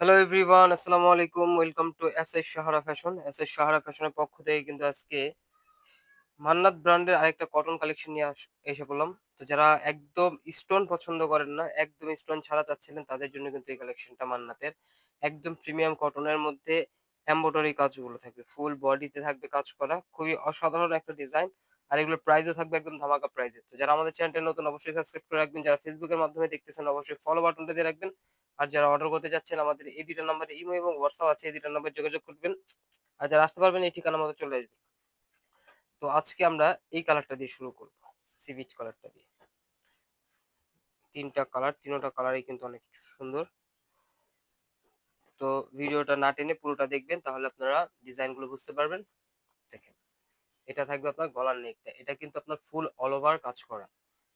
Hello everyone আসসালামু আলাইকুম welcome to S S Sahara fashion S S Sahara ফ্যাশনের পক্ষ থেকে কিন্তু আজকে মান্নাত ব্র্যান্ডের আরেকটা কটন কালেকশন নিয়ে এসে পড়লাম। তো যারা একদম স্টোন পছন্দ করেন না, একদম স্টোন ছাড়া চাচ্ছিলেন, তাদের জন্য কিন্তু এই কালেকশনটা মান্নাতের একদম প্রিমিয়াম কটনের মধ্যে এম্ব্রয়ডারি কাজগুলো থাকবে। ফুল বডিতে থাকবে কাজ করা। খুবই অসাধারণ একটা ডিজাইন আর এগুলোর প্রাইসও থাকবে একদম ধামাকা প্রাইসে তো যারা আমাদের চ্যানেলটা নতুন অবশ্যই সাবস্ক্রাইব করে রাখবেন, যারা ফেসবুকের মাধ্যমে দেখতেছেন অবশ্যই ফলো বাটনটা দিয়ে রাখবেন। আর যারা অর্ডার করতে যাচ্ছেন আমাদের এই দুইটা নাম্বারে ইমো এবং হোয়াটসঅ্যাপ আছে, এই দুইটা নাম্বারে যোগাযোগ করবেন। আর যারা আসতে পারবেন, এই ঠিকানা মতো চলে আসবেন। তো আজকে আমরা এই কালারটা দিয়ে শুরু করব সিভিট কালারটা দিয়ে। তিনটা কালার তিনটা কালারই কিন্তু অনেক সুন্দর। তো ভিডিওটা না টেনে পুরোটা দেখবেন, তাহলে আপনারা ডিজাইনগুলো বুঝতে পারবেন। এটা থাকবে আপনার গলার নেকটা। এটা কিন্তু আপনার ফুল অল ওভার কাজ করা।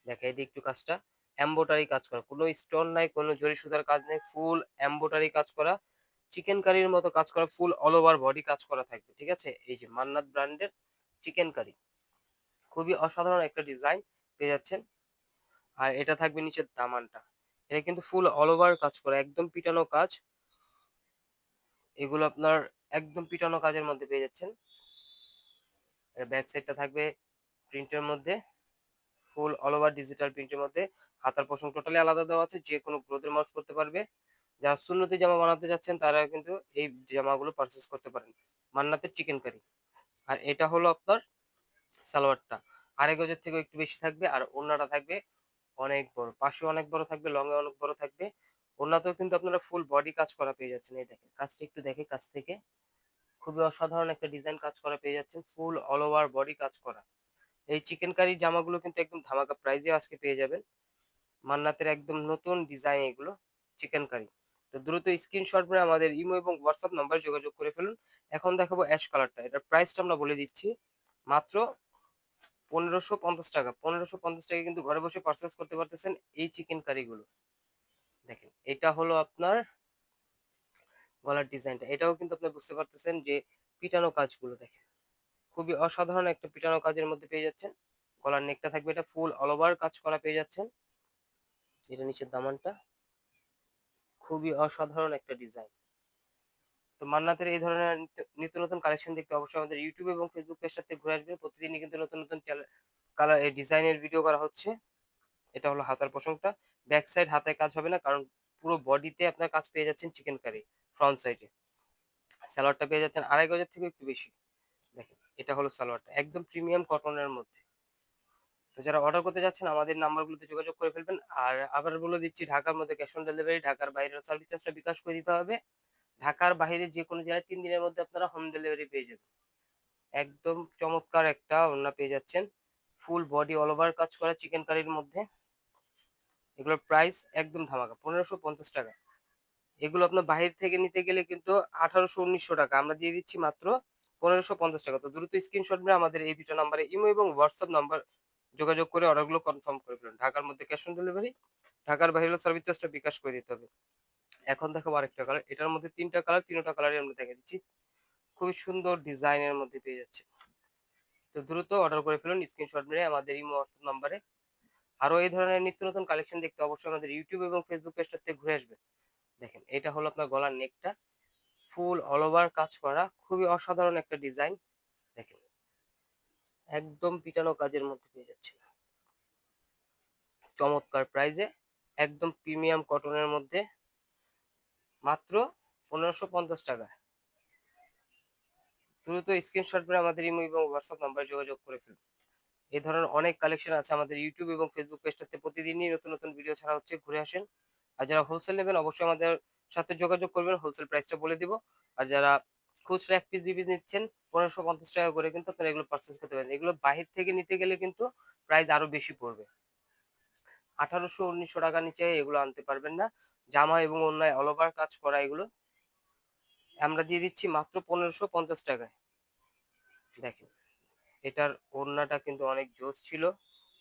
দেখেন, এই একটু কাজটা এম্বোটারি কাজ করা। কোনো স্টোন নাই, কোনো জরি সুতার কাজ নেই ফুল এম্বোটারি কাজ করা। চিকেন কারির মতো কাজ করা ফুল অল ওভার বডি কাজ করা থাকবে, ঠিক আছে? এই যে মান্নাত ব্র্যান্ডের চিকেন কারি খুবই অসাধারণ একটা ডিজাইন পেয়ে যাচ্ছেন। আর এটা থাকবে নিচের দামানটা। এটা কিন্তু ফুল অল ওভার কাজ করা, একদম পিটানো কাজ। এগুলো আপনার একদম পিটানো কাজের মধ্যে পেয়ে যাচ্ছেন। ব্যাক সাইডটা থাকবে প্রিন্টের মধ্যে ফুল অল ওভার ডিজিটাল প্রিন্টের মধ্যে। হাতার পোষণ টোটালি আলাদা দেওয়া আছে, যে কোনো গ্রোথের মাউস করতে পারবে। যারা সুন্নতি জামা বানাতে যাচ্ছেন, তারা কিন্তু এই জামাগুলো পারচেস করতে পারেন। মান্নাতের চিকেন কারি আর এটা হলো আপনার সালোয়ারটা। আড়াই গজের থেকে একটু বেশি থাকবে, আর ওড়নাটা থাকবে অনেক বড়। পাশে অনেক বড় থাকবে লং এ অনেক বড় থাকবে। ওড়নাতেও কিন্তু আপনারা ফুল বডি কাজ করা পেয়ে যাচ্ছেন, এই দেখেন। কাজটা একটু দেখে কাছ থেকে খুবই অসাধারণ একটা ডিজাইন কাজ করা, পেয়ে যাচ্ছেন ফুল অল ওভার বডি কাজ করা। এই চিকেন কারি জামাগুলো কিন্তু একদম ধামাকা প্রাইজে আজকে পেয়ে যাবেন। মান্নাতের একদম নতুন ডিজাইন এগুলো চিকেন কারি তো দ্রুত স্ক্রিনশট করে আমাদের ইমো এবং হোয়াটসঅ্যাপ নাম্বার যোগাযোগ করে ফেলুন। এখন দেখাবো অ্যাশ কালারটা এটার প্রাইসটা আমরা বলে দিচ্ছি, মাত্র পনেরোশো পঞ্চাশ টাকা। পনেরোশো পঞ্চাশ টাকা কিন্তু ঘরে বসে পারচেস করতে পারতেছেন এই চিকেন কারিগুলো দেখেন, এটা হলো আপনার গলার ডিজাইনটা, এটাও কিন্তু আপনি বুঝতে পারতেছেন যে পিটানো কাজগুলো দেখেন। খুবই অসাধারণ একটা পিটানো কাজের মধ্যে পেয়ে যাচ্ছেন। গলার নেকটা থাকবে এটা ফুল অল ওভার কাজ করা পেয়ে যাচ্ছেন। এটা নিচের দামানটা। খুবই অসাধারণ একটা ডিজাইন তো মান্নাতের এই ধরনের নিত্য নতুন কালেকশন দেখতে অবশ্যই আমাদের ইউটিউব এবং ফেসবুক পেজটাতে ঘুরে আসবেন। প্রতিদিনই কিন্তু নতুন নতুন কালার ডিজাইনের ভিডিও করা হচ্ছে। এটা হলো হাতার পোষণটা ব্যাক সাইড হাতে কাজ হবে না, কারণ পুরো বডিতে আপনার কাজ পেয়ে যাচ্ছেন চিকেন কারি ফ্রন্ট সাইডে সালোয়ারটা পেয়ে যাচ্ছেন আড়াই গজের থেকে একটু বেশি। দেখেন, এটা হলো সালোয়ারটা, একদম প্রিমিয়াম কটনের মধ্যে। তো যারা অর্ডার করতে যাচ্ছেন, আমাদের নাম্বারগুলোতে যোগাযোগ করে ফেলবেন। আর আবার বলে দিচ্ছি, ঢাকার মধ্যে ক্যাশ অন ডেলিভারি ঢাকার বাইরের সার্ভিস চার্জটা বিকাশ করে দিতে হবে। ঢাকার বাইরে যে কোনো জায়গায় তিন দিনের মধ্যে আপনারা হোম ডেলিভারি পেয়ে যাবেন। একদম চমৎকার একটা ওড়না পেয়ে যাচ্ছেন। ফুল বডি অল ওভার কাজ করা চিকেন কারির মধ্যে। এগুলোর প্রাইস একদম ধামাকা, পনেরোশো পঞ্চাশ টাকা। এগুলো আপনার বাহির থেকে নিতে গেলে কিন্তু আঠারোশো, উনিশশো টাকা। আমরা দিয়ে দিচ্ছি মাত্র পনেরোশো পঞ্চাশ টাকা। তো দ্রুত স্ক্রিনশট নিয়ে আমাদের এই দুটো নাম্বারে ইমো এবং হোয়াটসঅ্যাপ নাম্বার যোগাযোগ করে অর্ডারগুলো কনফার্ম করে ফেলুন। ঢাকার মধ্যে ক্যাশ অন ডেলিভারি ঢাকার বাইরে সার্ভিস চার্জটা বিকাশ করে দিতে হবে। এখন দেখাবো আরেকটা কালার এটার মধ্যে তিনটা কালার তিনটা কালারই আমরা দেখে দিচ্ছি। খুবই সুন্দর ডিজাইনের মধ্যে পেয়ে যাচ্ছে। তো দ্রুত অর্ডার করে ফেলুন স্ক্রিনশট মেরে আমাদের ইমো হোয়াটসঅ্যাপ নাম্বারে আরও এই ধরনের নিত্য নতুন কালেকশন দেখতে অবশ্যই আমাদের ইউটিউব এবং ফেসবুক পেজটাতে ঘুরে আসবেন। দেখেন, এটা হলো আপনার গলার নেকটা। ফুল অল ওভার কাজ করা, খুবই অসাধারণ একটা ডিজাইন দেখেন, একদম পিটানো কাজের মধ্যে পেয়ে যাচ্ছে চমৎকার প্রাইজে একদম প্রিমিয়াম কটনের মধ্যে। মাত্র পনেরোশো পঞ্চাশ টাকা। দ্রুত স্ক্রিনশট করে আমাদের ইমো এবং হোয়াটসঅ্যাপ নাম্বারে যোগাযোগ করে ফেলুন। এই ধরনের অনেক কালেকশন আছে আমাদের ইউটিউব এবং ফেসবুক পেজটাতে প্রতিদিনই নতুন নতুন ভিডিও ছাড়া হচ্ছে, ঘুরে আসেন। আর যারা হোলসেল নেবেন, অবশ্যই আমাদের সাথে যোগাযোগ করবেন হোলসেল প্রাইসটা বলে দিব। আর যারা খুচরা এক পিস দুই পিস নিচ্ছেন, পনেরোশো পঞ্চাশ টাকা করে কিন্তু আপনারা এগুলো পারচেস করতে পারেন। এগুলো বাহির থেকে নিতে গেলে কিন্তু প্রাইস আরও বেশি পড়বে। আঠারোশো, উনিশশো টাকা নিচে এগুলো আনতে পারবেন না। জামা এবং অন্যায় অল ওভার কাজ করা এগুলো। আমরা দিয়ে দিচ্ছি মাত্র পনেরোশো পঞ্চাশ টাকায়। দেখেন, এটার ওড়নাটা কিন্তু অনেক জোস ছিল।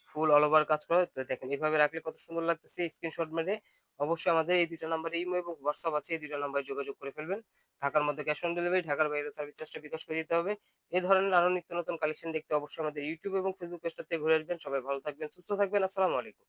ফুল অল ওভার কাজ করা। তো দেখেন, এভাবে রাখলে কত সুন্দর লাগতেছে। স্ক্রিনশট মেরে অবশ্যই আমাদের এই দুটো নাম্বারে ইমো এবং হোয়াটসঅ্যাপ আছে, এই দুটো নাম্বারে যোগাযোগ করে ফেলবেন। ঢাকার মধ্যে ক্যাশ অন ডেলিভারি ঢাকার বাইরে সার্ভিস চার্জটা বিকাশ করে দিতে হবে। এই ধরনের আরও নিত্য নতুন কালেকশন দেখতে অবশ্যই আমাদের ইউটিউব এবং ফেসবুক পেজটাতে ঘুরে আসবেন। সবাই ভালো থাকবেন, সুস্থ থাকবেন। আসসালামু আলাইকুম।